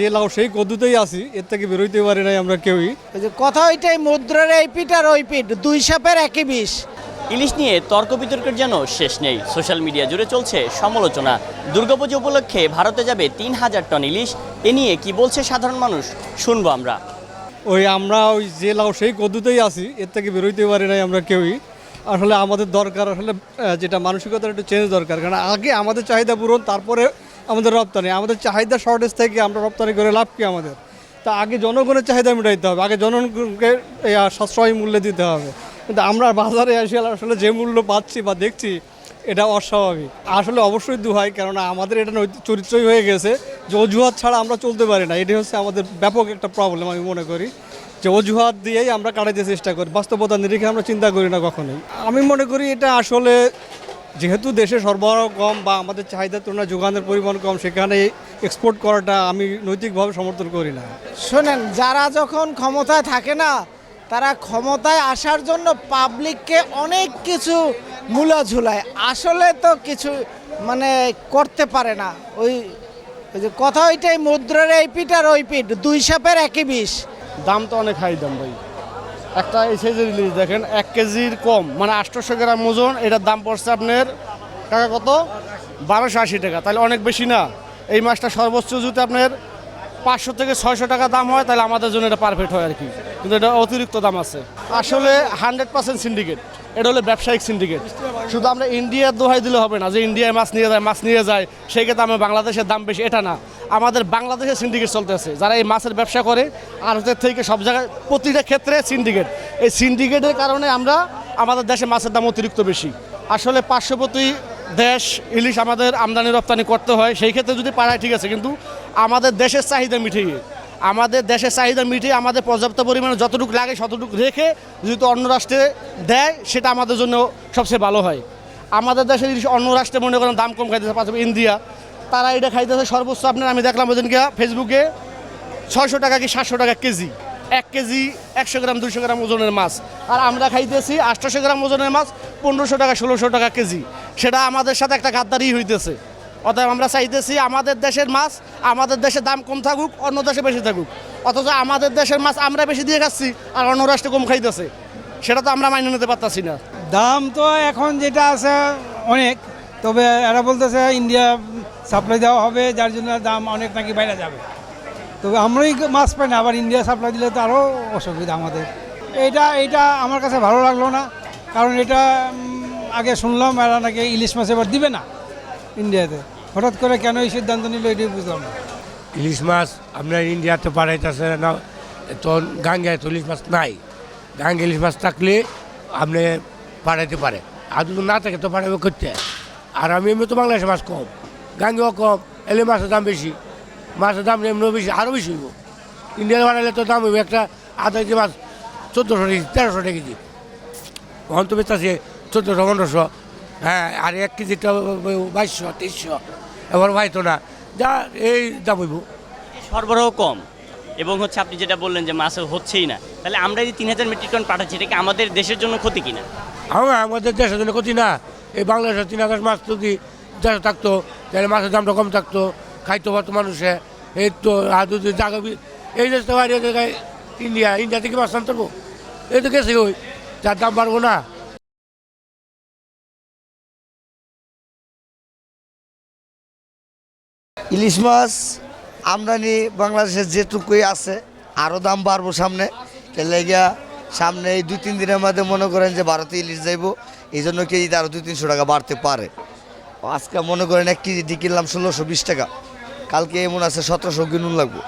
যে লাউ সেই কদুতেই আছি এর থেকে বেরোইতে পারি নাই আমরা কেউই। যে কথা ওইটাই মুদ্রার এই পিঠ আর ওই পিঠ দুই সাপের একই বিষ। ইলিশ নিয়ে তর্ক বিতর্কের যেন শেষ নেই। সোশ্যাল মিডিয়া জুড়ে চলছে সমালোচনা। দুর্গাপুজো উপলক্ষে ভারতে যাবে তিন হাজার টন ইলিশ। এ নিয়ে কি বলছে সাধারণ মানুষ? শুনব আমরা। ওই আমরা ওই যে লাউ সেই কদুতেই আছি এর থেকে বেরোইতে পারি নাই আমরা কেউই। আসলে আমাদের দরকার আসলে যেটা মানসিকতার একটু চেঞ্জ দরকার। কারণ আগে আমাদের চাহিদা পূরণ তারপরে আমাদের রপ্তানি, আমাদের চাহিদা শর্টেজ থেকে আমরা রপ্তানি করে লাভ কি আমাদের? তা আগে জনগণের চাহিদা মেটাইতে হবে, আগে জনগণকে সাশ্রয়ী মূল্যে দিতে হবে। কিন্তু আমরা বাজারে এসে আসলে যে মূল্য পাচ্ছি বা দেখছি, এটা অস্বাভাবিক। আসলে অবশ্যই দুহাই, কেননা আমাদের এটা নৈতিক চরিত্রই হয়ে গেছে যে অজুহাত ছাড়া আমরা চলতে পারি না। এটি হচ্ছে আমাদের ব্যাপক একটা প্রবলেম আমি মনে করি। যে অজুহাত দিয়েই আমরা কাটাইতে চেষ্টা করি, বাস্তবতা নিরিখে আমরা চিন্তা করি না কখনোই। আমি মনে করি এটা আসলে যেহেতু দেশে সরবরাহ কম বা আমাদের চাহিদার তুলনায় যোগানের পরিমাণ কম সেখানে এক্সপোর্ট করাটা আমি নৈতিকভাবে সমর্থন করি না। শোনেন যারা যখন ক্ষমতায় থাকে না তারা ক্ষমতায় আসার জন্য পাবলিককে অনেক কিছু মূলা ঝুলায়। আসলে তো কিছু মানে করতে পারে না। ওই ওই যে কথা ওইটাই মুদ্রার এই পিঠ আর ওই পিঠ দুই সাপের একই বিষ। দাম তো অনেক হাই দাম ভাই। একটা এই সাইজের ইলিশ দেখেন, এক কেজির কম মানে আটশোশো গ্রাম ওজন, এটার দাম পড়ছে আপনার, টাকা কত? বারোশো আশি টাকা, তাহলে অনেক বেশি না। এই মাছটা সর্বোচ্চ যদি আপনার পাঁচশো থেকে ছয়শো টাকা দাম হয়, তাহলে আমাদের জন্য এটা পারফেক্ট হয় আর কি। কিন্তু এটা অতিরিক্ত দাম আছে। আসলে হান্ড্রেড পার্সেন্ট সিন্ডিকেট এটা হলো ব্যবসায়িক সিন্ডিকেট শুধু আমরা ইন্ডিয়ার দোহাই দিলে হবে না, যে ইন্ডিয়ায় মাছ নিয়ে যায়, মাছ নিয়ে যায়, সেই ক্ষেত্রে আমরা বাংলাদেশের দাম বেশি, এটা না। আমাদের বাংলাদেশে সিন্ডিকেট চলতেছে, যারা এই মাছের ব্যবসা করে, আর হচ্ছে থেকে সব জায়গায় প্রতিটা ক্ষেত্রে সিন্ডিকেট এই সিন্ডিকেটের কারণে আমরা আমাদের দেশে মাছের দাম অতিরিক্ত বেশি। আসলে পার্শ্ববর্তী দেশ, ইলিশ আমাদের আমদানি, রপ্তানি করতে হয়, সেই ক্ষেত্রে যদি পারায় ঠিক আছে, কিন্তু আমাদের দেশের চাহিদা মিটিয়ে, আমাদের দেশের চাহিদা মিটিয়ে আমাদের পর্যাপ্ত পরিমাণে যতটুকু লাগে ততটুকু রেখে যদি অন্য রাষ্ট্রে দেয়, সেটা আমাদের জন্য সবচেয়ে ভালো হয়। আমাদের দেশের অন্য রাষ্ট্রে মনে করেন দাম কম খাইতেছে, পাশাপাশি ইন্ডিয়া তারা এটা খাইতেছে সর্বোচ্চ আপনার, আমি দেখলাম ওদিনকে ফেসবুকে ছয়শো টাকা কি সাতশো টাকা কেজি, এক কেজি একশো গ্রাম দুশো গ্রাম ওজনের মাছ। আর আমরা খাইতেছি আটশোশো গ্রাম ওজনের মাছ, পনেরোশো টাকা, ষোলোশো টাকা কেজি। সেটা আমাদের সাথে একটা গাদ্দারি হইতেছে। অতএব আমরা চাইতেছি আমাদের দেশের মাছ আমাদের দেশে দাম কম থাকুক, অন্য দেশে বেশি থাকুক। অথচ আমাদের দেশের মাছ আমরা বেশি দিয়ে খাচ্ছি আর অন্য রাষ্ট্রে কম খাইতেছে। সেটা তো আমরা মাইনে নিতে পারতাছি না। দাম তো এখন যেটা আছে অনেক, তবে এরা বলতেছে ইন্ডিয়া সাপ্লাই দেওয়া হবে, যার জন্য দাম অনেক নাকি বাইরে যাবে। তবে আমরাই মাছ পাই না, আবার ইন্ডিয়া সাপ্লাই দিলে তো আরও অসুবিধা আমাদের। এটা এটা আমার কাছে ভালো লাগল না, কারণ এটা আগে শুনলাম, এরা নাকি ইলিশ মাছ এবার দিবে না ইন্ডিয়াতে হঠাৎ করে কেন এই সিদ্ধান্ত নিল, এটাই বুঝলাম না। ইলিশ মাছ আপনার ইন্ডিয়াতে পাঠাইতেছে না, তো গাঙ্গায় তো ইলিশ মাছ নাই। গাঙ্গে ইলিশ মাছ থাকলে আপনি পাঠাইতে পারে আর যদি না থাকে, তো পাঠাবে করতে আর আমি এমনি তো বাংলাদেশে মাছ কম। গাঙ্গেও কম এলে মাছের দাম বেশি মাছের দাম এমনিও বেশি আরও বেশি হইব। ইন্ডিয়াতে বানাইলে তো দাম হইব একটা আধা কেজি মাছ চোদ্দোশো কেজি তেরোশো টাকা কেজি। তখন তো বেচতেছে চোদ্দোশো পনেরোশো। হ্যাঁ আর এক কেজিটা বাইশশো তেইশশো। এবার পাইতো না যা এই দাম হইব। সরবরাহ কম। এবং হচ্ছে আপনি যেটা বললেন যে মাছ হচ্ছেই না তাহলে আমরা এই তিন হাজার মেট্রিক টন পাঠাচ্ছি এটা কি আমাদের দেশের জন্য ক্ষতি কিনা? আমার আমাদের দেশের জন্য ক্ষতি না। এই বাংলাদেশের তিন হাজার মাছ তো যদি দেশে থাকতো তাহলে মাছের দামটা কম থাকতো, খাইতে পারতো মানুষে। এই তো আর জায়গা এই দেশ তো বাইরে ইন্ডিয়া ইন্ডিয়া থেকে মাছ আনতে এই তো গেছে ওই, যার দাম বাড়বো না। ইলিশ মাছ আমদানি বাংলাদেশের যেটুকুই আছে আরও দাম বাড়বো সামনে। তাহলে গিয়া সামনে এই দুই, তিন দিনের মধ্যে মনে করেন যে ভারতে ইলিশ যাইব, এই জন্য কেজিতে আরও দুই, তিনশো টাকা বাড়তে পারে। আজকে মনে করেন এক কেজি কিনলাম ষোলোশো বিশ টাকা। কালকে এমন আছে সতেরোশো কিনুন লাগবো।